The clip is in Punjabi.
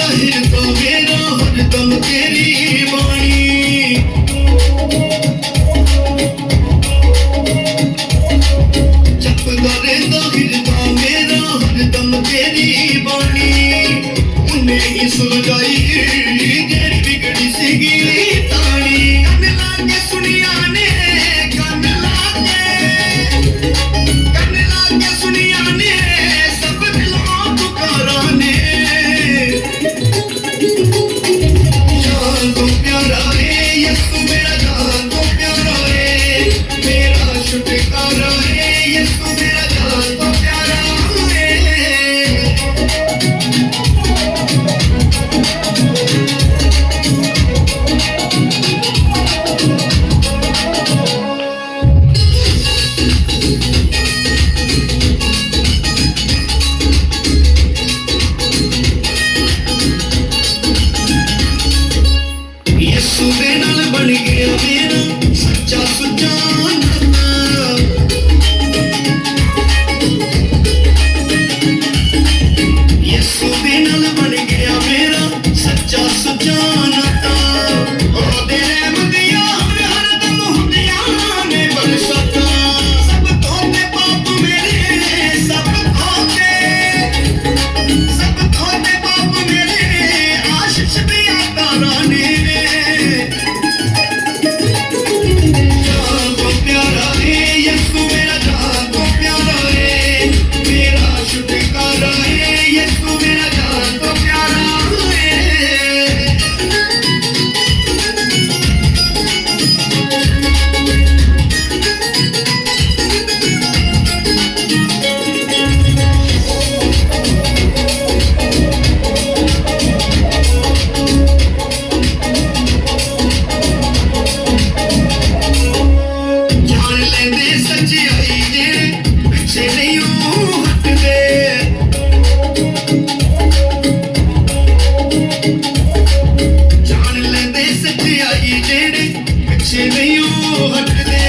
ਰਹਿ ਪਵੇ ਨਾ ਹੁਣ ਤਮ ਤੇਰੀ ਬਾਣੀ ਜਪਦਾ ਰਹਿੰਦਾ ਹਿਰਦਾ ਮੇਰਾ ਹੁਣ ਤਮ ਤੇਰੀ ਬਾਣੀ ਉਹਨੇ ਹੀ ਸੁਲਝਾ don't ಕ್ಷಮೆಯೂ ಹಕ್ಕದೆ